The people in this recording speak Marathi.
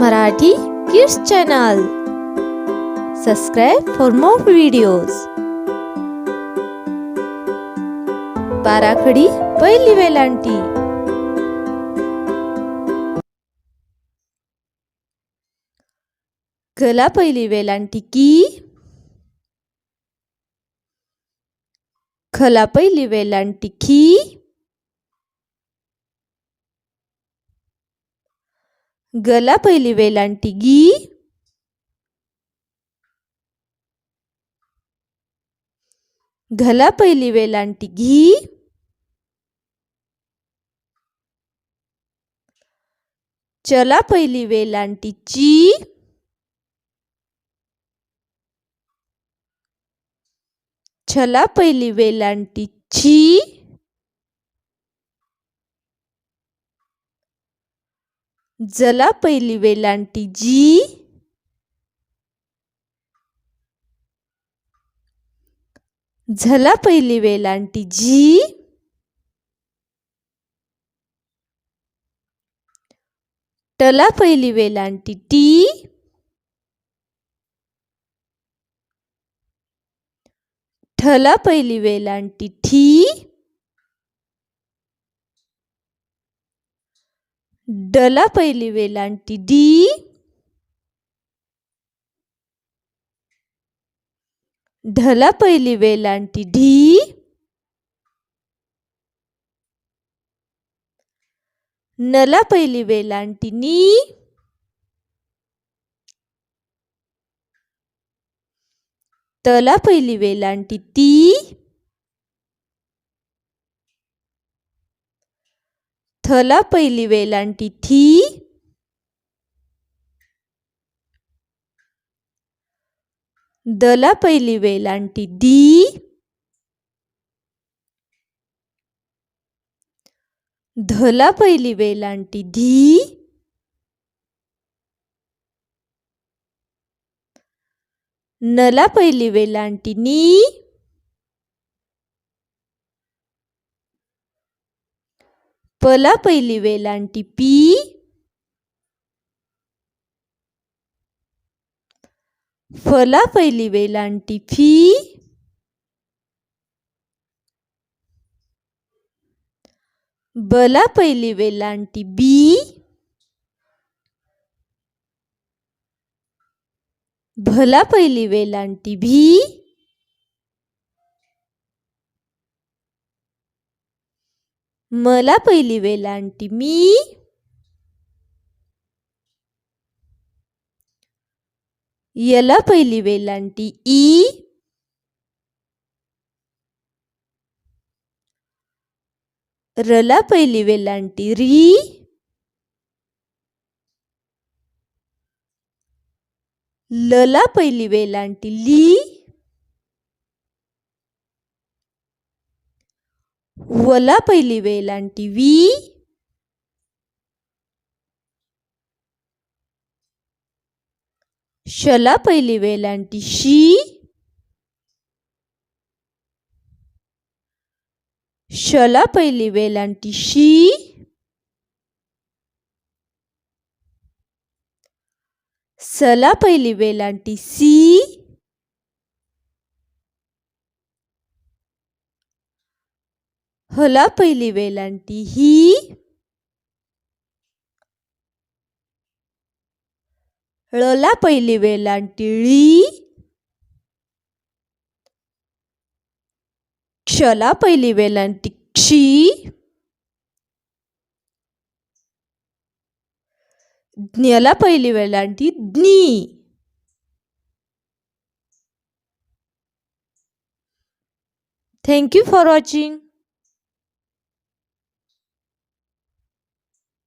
Marathi kids channel. Subscribe for more videos बाराखडी पहिली वेलांटी. गला पहिली वेलांटी की? खला पहिली वेलांटी की? गला पहिली वेलांटी गी? घला पहिली वेलांटी घी? चला पहिली वेलांटी ची? छला पहिली वेलांटी ची? जला पहिली वेलांटी जी? झला पहिली वेलांटी जी? टला पहिली वेलांटी टी? ठला पहिली वेलांटी ठी? डला पहिली वेलांटी डी. ढला पहिली वेलांटी ढी नला पहिली वेलांटी नी. तला पहिली वेलांटी ती. थला पहिली वेलांटी थी. दला पहिली वेलांटी दी. धला पहिली वेलांटी धी. नला पहिली वेलांटी नी. पला पहिली वेलांटी पी. फला पहिली वेलांटी फी. बला पहिली वेलांटी बी. भला पहिली वेलांटी भी. मला पहिली वेलांटी मी. यला पहिली वेलांटी ई. रला पहिली वेलांटी री. लला पहिली वेलांटी ली. वला पहिली वेलांटी वी शला पहिली वेलांटी शी. शला पहिली वेलांटी शी. सला पहिली वेलांटी हला पहिली वेलांटी ही ळला पहिली वेलांटी ळी क्षला पहिली वेलांटी क्षी ज्ञला पहिली वेलांटी ज्ञी थँक यू फॉर वॉचिंग